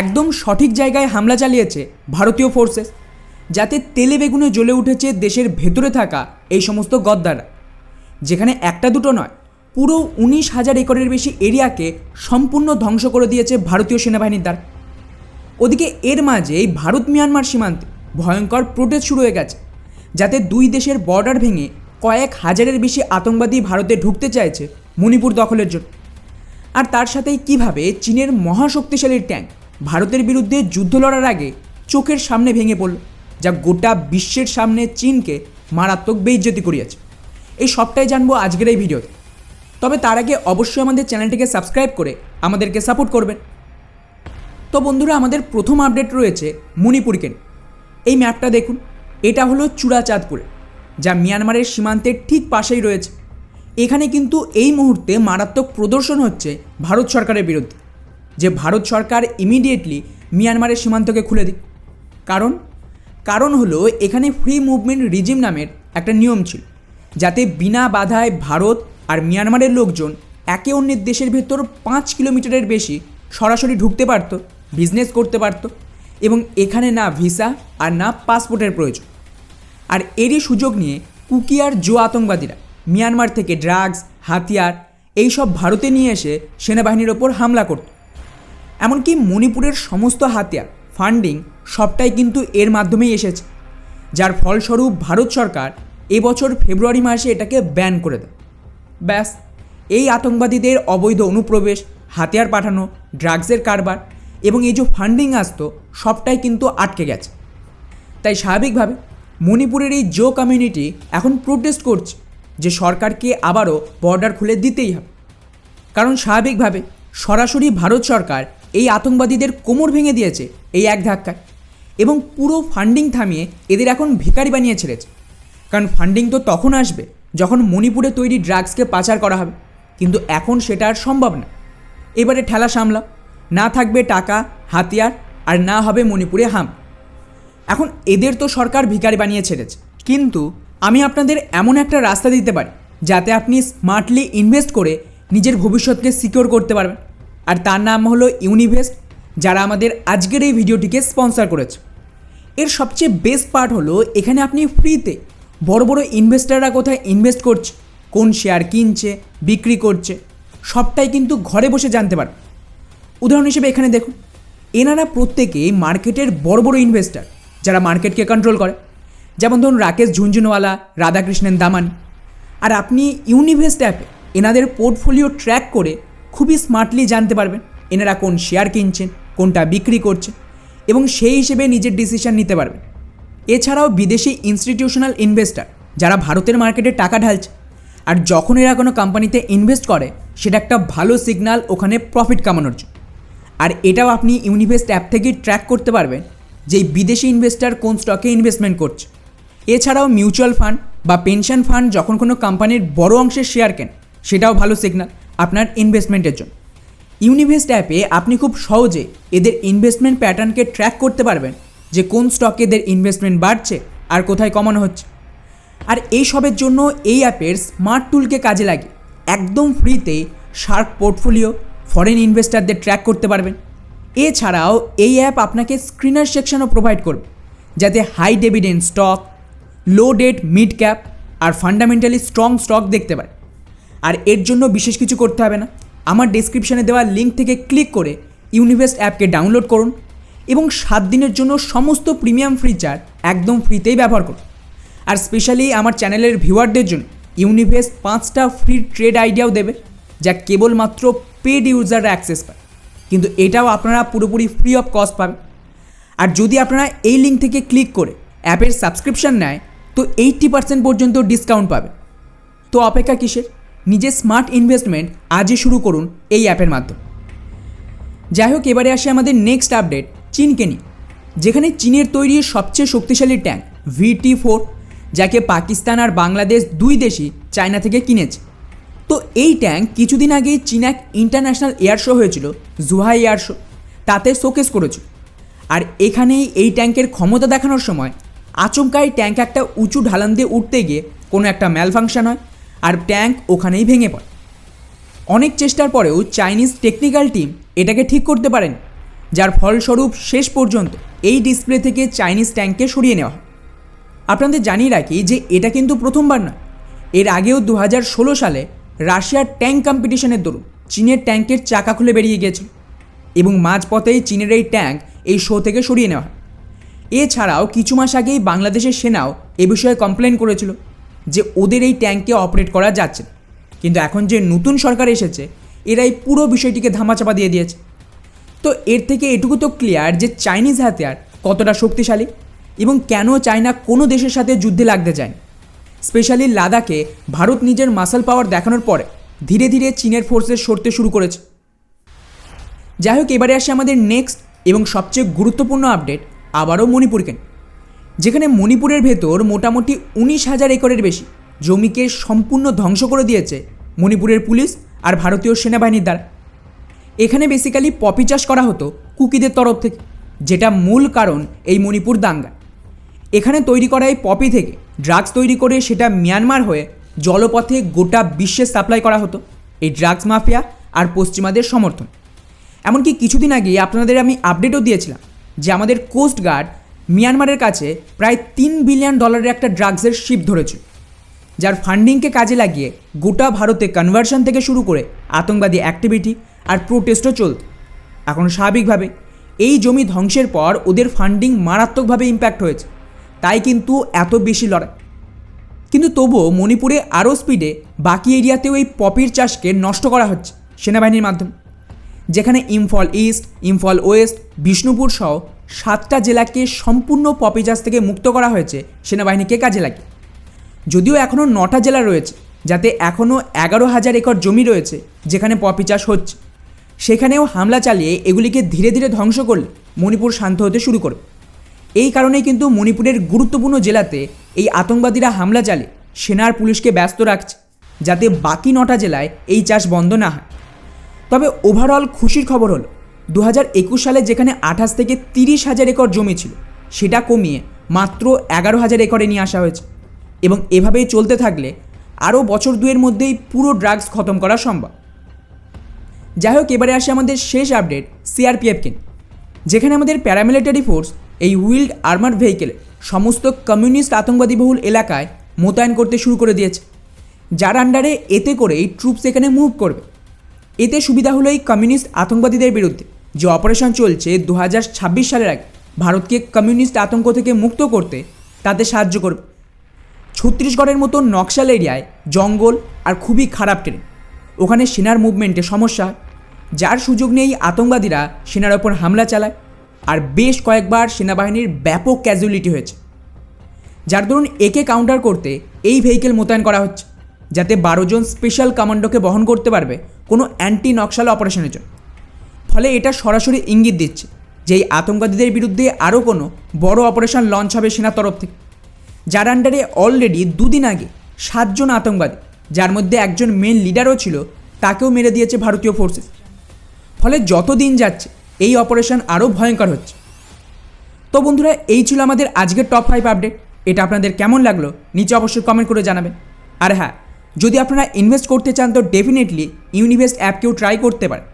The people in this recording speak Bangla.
একদম সঠিক জায়গায় হামলা চালিয়েছে ভারতীয় ফোর্সেস যাতে তেলে বেগুনে জ্বলে উঠেছে দেশের ভেতরে থাকা এই সমস্ত গদ্দাররা যেখানে একটা দুটো নয়, পুরো উনিশ হাজার একরের বেশি এরিয়াকে সম্পূর্ণ ধ্বংস করে দিয়েছে ভারতীয় সেনাবাহিনীর দ্বারা। ওদিকে এর মাঝেই ভারত মিয়ানমার সীমান্তে ভয়ঙ্কর প্রোটেস্ট শুরু হয়ে গেছে, যাতে দুই দেশের বর্ডার ভেঙে কয়েক হাজারের বেশি আতঙ্কবাদী ভারতে ঢুকতে চাইছে মণিপুর দখলের জন্য। আর তার সাথেই কীভাবে চীনের মহাশক্তিশালী ট্যাঙ্ক ভারতের বিরুদ্ধে যুদ্ধ লড়ার আগে চোখের সামনে ভেঙে পড়ল, যা গোটা বিশ্বের সামনে চীনকে মারাত্মক বেইজ্জতি করিয়েছে। এই সবটাই জানব আজকের এই ভিডিওতে। তবে তার আগে অবশ্যই আমাদের চ্যানেলটিকে সাবস্ক্রাইব করে আমাদেরকে সাপোর্ট করবেন। তো বন্ধুরা, আমাদের প্রথম আপডেট রয়েছে মণিপুরকে এই ম্যাপটা দেখুন, এটা হলো চূড়াচাঁদপুরে, যা মিয়ানমারের সীমান্তের ঠিক পাশেই রয়েছে। এখানে কিন্তু এই মুহূর্তে মারাত্মক প্রদর্শন হচ্ছে ভারত সরকারের বিরুদ্ধে। যে ভারত সরকার ইমিডিয়েটলি মিয়ানমারের সীমান্তকে খুলে দিক কারণ কারণ হলো এখানে ফ্রি মুভমেন্ট রিজিম নামের একটা নিয়ম ছিল, যাতে বিনা বাধায় ভারত আর মিয়ানমারের লোকজন একে অন্যের দেশের ভেতর পাঁচ কিলোমিটারের বেশি সরাসরি ঢুকতে পারত বিজনেস করতে পারত এবং এখানে না ভিসা আর না পাসপোর্টের প্রয়োজন। আর এরই সুযোগ নিয়ে কুকি আর জো আতঙ্কবাদীরা মিয়ানমার থেকে ড্রাগস হাতিয়ার, এইসব ভারতে নিয়ে এসে সেনাবাহিনীর ওপর হামলা করত। এমনকি মণিপুরের সমস্ত হাতিয়ার ফান্ডিং সবটাই কিন্তু এর মাধ্যমেই এসেছে। যার ফলস্বরূপ ভারত সরকার এবছর ফেব্রুয়ারি মাসে এটাকে ব্যান করে দেয়। ব্যাস, এই আতঙ্কবাদীদের অবৈধ অনুপ্রবেশ, হাতিয়ার পাঠানো ড্রাগসের কারবার এবং এই যে ফান্ডিং আসতো, সবটাই কিন্তু আটকে গেছে। তাই স্বাভাবিকভাবে মণিপুরের এই জো কমিউনিটি এখন প্রোটেস্ট করছে যে সরকারকে আবারও বর্ডার খুলে দিতেই হবে। কারণ স্বাভাবিকভাবে সরাসরি ভারত সরকার এই আতঙ্কবাদীদের কোমর ভেঙে দিয়েছে এই এক ধাক্কায়। এবং পুরো ফান্ডিং থামিয়ে এদের এখন ভিখারি বানিয়ে ছেড়েছে। কারণ ফান্ডিং তো তখন আসবে যখন মণিপুরে তৈরি ড্রাগসকে পাচার করা হবে। কিন্তু এখন সেটা আর সম্ভব না। এবারে ঠেলা সামলা না থাকবে টাকা, হাতিয়ার, আর না হবে মণিপুরে হাম। এখন এদের তো সরকার ভিখারি বানিয়ে ছেড়েছে। কিন্তু আমি আপনাদের এমন একটা রাস্তা দিতে পারি, যাতে আপনি স্মার্টলি ইনভেস্ট করে নিজের ভবিষ্যৎকে সিকিওর করতে পারবেন। আর তার নাম হলো ইউনিভেস্ট, যারা আমাদের আজকের এই ভিডিওটিকে স্পন্সর করেছে। এর সবচেয়ে বেস্ট পার্ট হলো, এখানে আপনি ফ্রিতে বড় বড় ইনভেস্টাররা কোথায় ইনভেস্ট করছে, কোন শেয়ার কিনছে, বিক্রি করছে, সবটাই কিন্তু ঘরে বসে জানতে পারবেন উদাহরণ হিসেবে এখানে দেখুন, এনারা প্রত্যেকেই মার্কেটের বড় বড় ইনভেস্টার, যারা মার্কেটকে কন্ট্রোল করে। যেমন ধরুন রাকেশ ঝুনঝুনওয়ালা রাধাকৃষ্ণন দামানি। আর আপনি ইউনিভেস্ট অ্যাপে এনাদের পোর্টফোলিও ট্র্যাক করে খুবই স্মার্টলি জানতে পারবেন এনারা কোন শেয়ার কিনছেন, কোনটা বিক্রি করছে এবং সেই হিসেবে নিজের ডিসিশন নিতে পারবেন। এছাড়াও বিদেশি ইনস্টিটিউশনাল ইনভেস্টার যারা ভারতের মার্কেটে টাকা ঢালছে আর যখন এরা কোনো কোম্পানিতে ইনভেস্ট করে, সেটা একটা ভালো সিগনাল ওখানে প্রফিট কামানোর জন্য। আর এটাও আপনি ইউনিভেস্ট অ্যাপ থেকেই ট্র্যাক করতে পারবেন যে বিদেশি ইনভেস্টার কোন স্টকে ইনভেস্টমেন্ট করছে। এছাড়াও মিউচুয়াল ফান্ড বা পেনশন ফান্ড যখন কোনো কোম্পানির বড় অংশের শেয়ার কেন, সেটাও ভালো সিগনাল আপনার ইনভেস্টমেন্টের জন্য। ইউনিভেস্ট অ্যাপে আপনি খুব সহজে এদের ইনভেস্টমেন্ট প্যাটার্নকে ট্র্যাক করতে পারবেন যে কোন স্টকে এদের ইনভেস্টমেন্ট বাড়ছে আর কোথায় কমানো হচ্ছে। আর এই সবের জন্য এই অ্যাপের স্মার্ট টুলকে কাজে লাগে একদম ফ্রিতে শার্ক পোর্টফোলিও ফরেন ইনভেস্টারদের ট্র্যাক করতে পারবেন। এছাড়াও এই অ্যাপ আপনাকে স্ক্রিনার সেকশনও প্রোভাইড করবে, যাতে high dividend stock low debt mid cap আর ফান্ডামেন্টালি স্ট্রং স্টক দেখতে পারে। আর এর জন্য বিশেষ কিছু করতে হবে না। আমার ডেসক্রিপশানে দেওয়া লিঙ্ক থেকে ক্লিক করে ইউনিভেস্ট অ্যাপকে ডাউনলোড করুন এবং সাত দিনের জন্য সমস্ত প্রিমিয়াম ফিচার একদম ফ্রিতেই ব্যবহার করুন। আর স্পেশালি আমার চ্যানেলের ভিউয়ারদের জন্য ইউনিভেস্ট পাঁচটা ফ্রি ট্রেড আইডিয়াও দেবে, যা কেবলমাত্র পেড ইউজাররা অ্যাক্সেস পায়। কিন্তু এটাও আপনারা পুরোপুরি ফ্রি অফ কস্ট পাবেন। আর যদি আপনারা এই লিঙ্ক থেকে ক্লিক করে অ্যাপের সাবস্ক্রিপশন নেয়, তো এইট্টি পার্সেন্ট পর্যন্ত ডিসকাউন্ট পাবে তো অপেক্ষা কিসের? নিজের স্মার্ট ইনভেস্টমেন্ট আজই শুরু করুন এই অ্যাপের মাধ্যমে। যাই হোক এবারে আসে আমাদের নেক্সট আপডেট চীনকে নিয়ে। যেখানে চীনের তৈরি সবচেয়ে শক্তিশালী ট্যাঙ্ক ভিটি ফোর যাকে পাকিস্তান আর বাংলাদেশ দুই দেশই চায়না থেকে কিনেছে। তো এই ট্যাঙ্ক কিছুদিন আগেই চীন এক ইন্টারন্যাশনাল এয়ার শো হয়েছিল জুহাই এয়ার শো তাতে শোকেস করেছিল। আর এখানেই এই ট্যাঙ্কের ক্ষমতা দেখানোর সময় আচমকাই ট্যাঙ্ক একটা উঁচু ঢালান দিয়ে উঠতে গিয়ে কোনো একটা ম্যালফাংশন হয়। আর ট্যাঙ্ক ওখানেই ভেঙে পড়ে। অনেক চেষ্টার পরেও চাইনিজ টেকনিক্যাল টিম এটাকে ঠিক করতে পারেন, যার ফলস্বরূপ শেষ পর্যন্ত এই ডিসপ্লে থেকে চাইনিজ ট্যাঙ্ককে সরিয়ে নেওয়া হয়। আপনাদের জানিয়ে রাখি যে এটা কিন্তু প্রথমবার নয়। এর আগেও দু হাজার ষোলো সালে রাশিয়ার ট্যাঙ্ক কম্পিটিশনের দরুন চীনের ট্যাঙ্কের চাকা খুলে বেরিয়ে গিয়েছিল এবং মাঝপথেই চীনের এই ট্যাঙ্ক এই শো থেকে সরিয়ে নেওয়া হয়। এছাড়াও কিছু মাস আগেই বাংলাদেশের সেনাও এ বিষয়ে কমপ্লেন করেছিল। যে ওদের এই ট্যাঙ্ককে অপারেট করা যাচ্ছে কিন্তু এখন যে নতুন সরকার এসেছে এরা এই পুরো বিষয়টিকে ধামাচাপা দিয়ে দিয়েছে তো এর থেকে এটুকু তো ক্লিয়ার যে চাইনিজ হাতিয়ার কতটা শক্তিশালী এবং কেন চায়না কোনো দেশের সাথে যুদ্ধে লাগতে চায়। স্পেশালি লাদাখে ভারত নিজের মাসল পাওয়ার দেখানোর পরে ধীরে ধীরে চীনের ফোর্সেস সরতে শুরু করেছে যাই হোক, এবারে আসে আমাদের নেক্সট এবং সবচেয়ে গুরুত্বপূর্ণ আপডেট আবারও মণিপুরকে। যেখানে মণিপুরের ভেতর মোটামুটি উনিশ হাজার একরের বেশি জমিকে সম্পূর্ণ ধ্বংস করে দিয়েছে মণিপুরের পুলিশ আর ভারতীয় সেনাবাহিনীর দ্বারা। এখানে বেসিক্যালি পপি চাষ করা হতো কুকিদের তরফ থেকে, যেটা মূল কারণ এই মণিপুর দাঙ্গা। এখানে তৈরি করা এই পপি থেকে ড্রাগস তৈরি করে সেটা মিয়ানমার হয়ে জলপথে গোটা বিশ্বে সাপ্লাই করা হতো, এই ড্রাগস মাফিয়া আর পশ্চিমাদের সমর্থন। এমনকি কিছুদিন আগে আপনাদের আমি আপডেটও দিয়েছিলাম যে আমাদের কোস্ট গার্ড মিয়ানমারের কাছে প্রায় তিন বিলিয়ন ডলারের একটা ড্রাগসের শিপ ধরেছে, যার ফান্ডিংকে কাজে লাগিয়ে গোটা ভারতে কনভার্সন থেকে শুরু করে আতঙ্কবাদী অ্যাক্টিভিটি আর প্রোটেস্টও চলত এখন স্বাভাবিকভাবে এই জমি ধ্বংসের পর ওদের ফান্ডিং মারাত্মকভাবে ইম্প্যাক্ট হয়েছে, তাই কিন্তু এত বেশি লড়াই। কিন্তু তবুও মণিপুরে আরও স্পিডে বাকি এরিয়াতেও এই পপির চাষকে নষ্ট করা হচ্ছে সেনাবাহিনীর মাধ্যমে, যেখানে ইম্ফল ইস্ট ইম্ফল ওয়েস্ট বিষ্ণুপুর সহ সাতটা জেলাকে সম্পূর্ণ পপি চাষ থেকে মুক্ত করা হয়েছে সেনাবাহিনীকে কাজে লাগিয়ে। যদিও এখনও নটা জেলা রয়েছে, যাতে এখনও এগারো হাজার একর জমি রয়েছে যেখানে পপি চাষ হচ্ছে। সেখানেও হামলা চালিয়ে এগুলিকে ধীরে ধীরে ধ্বংস করলে মণিপুর শান্ত হতে শুরু করবে। এই কারণেই কিন্তু মণিপুরের গুরুত্বপূর্ণ জেলাতে এই আতঙ্কবাদীরা হামলা চালিয়ে সেনার পুলিশকে ব্যস্ত রাখছে, যাতে বাকি নটা জেলায় এই চাষ বন্ধ না হয়। তবে ওভারঅল খুশির খবর হলো দু হাজার একুশ সালে যেখানে আঠাশ থেকে তিরিশ হাজার একর জমি ছিল, সেটা কমিয়ে মাত্র এগারো হাজার একরে নিয়ে আসা হয়েছে। এবং এভাবেই চলতে থাকলে আরও বছর দুয়ের মধ্যেই পুরো ড্রাগস খতম করা সম্ভব। যাই হোক, এবারে আসে আমাদের শেষ আপডেট সিআরপিএফকে। যেখানে আমাদের প্যারামিলিটারি ফোর্স এই হুইল্ড আর্মার ভেহিকেল সমস্ত কমিউনিস্ট আতঙ্কবাদী বহুল এলাকায় মোতায়েন করতে শুরু করে দিয়েছে। যার আন্ডারে এতে করে এই ট্রুপস এখানে মুভ করবে। এতে সুবিধা হলো এই কমিউনিস্ট আতঙ্কবাদীদের বিরুদ্ধে। যে অপারেশন চলছে দু হাজার ছাব্বিশ সালের আগে, ভারতকে কমিউনিস্ট আতঙ্ক থেকে মুক্ত করতে তাতে সাহায্য করবে। ছত্তিশগড়ের মতো নকশাল এরিয়ায় জঙ্গল আর খুবই খারাপ ট্রেন। ওখানে সেনার মুভমেন্টে সমস্যা যার সুযোগ নিয়েই আতঙ্কবাদীরা সেনার ওপর হামলা চালায়। আর বেশ কয়েকবার সেনাবাহিনীর ব্যাপক ক্যাজুয়ালিটি হয়েছে। যার দরুন একে কাউন্টার করতে এই ভেহিকেল মোতায়েন করা হচ্ছে, যাতে বারো জন স্পেশাল কমান্ডোকে বহন করতে পারবে কোনো অ্যান্টি নকশাল অপারেশনের জন্য। ফলে এটা সরাসরি ইঙ্গিত দিচ্ছে যে এই আতঙ্কবাদীদের বিরুদ্ধে আরও কোনো বড় অপারেশন লঞ্চ হবে সেনার তরফ থেকে। যার আন্ডারে অলরেডি দুদিন আগে সাতজন আতঙ্কবাদী, যার মধ্যে একজন মেন লিডারও ছিল, তাকেও মেরে দিয়েছে ভারতীয় ফোর্সেস ফলে যত দিন যাচ্ছে, এই অপারেশন আরও ভয়ঙ্কর হচ্ছে। তো বন্ধুরা, এই ছিল আমাদের আজকের টপ ফাইভ আপডেট এটা আপনাদের কেমন লাগল, নিচে অবশ্যই কমেন্ট করে জানাবেন। আর হ্যাঁ যদি আপনারা ইনভেস্ট করতে চান, তো ডেফিনেটলি ইউনিভেস্ট অ্যাপকেও ট্রাই করতে পারেন।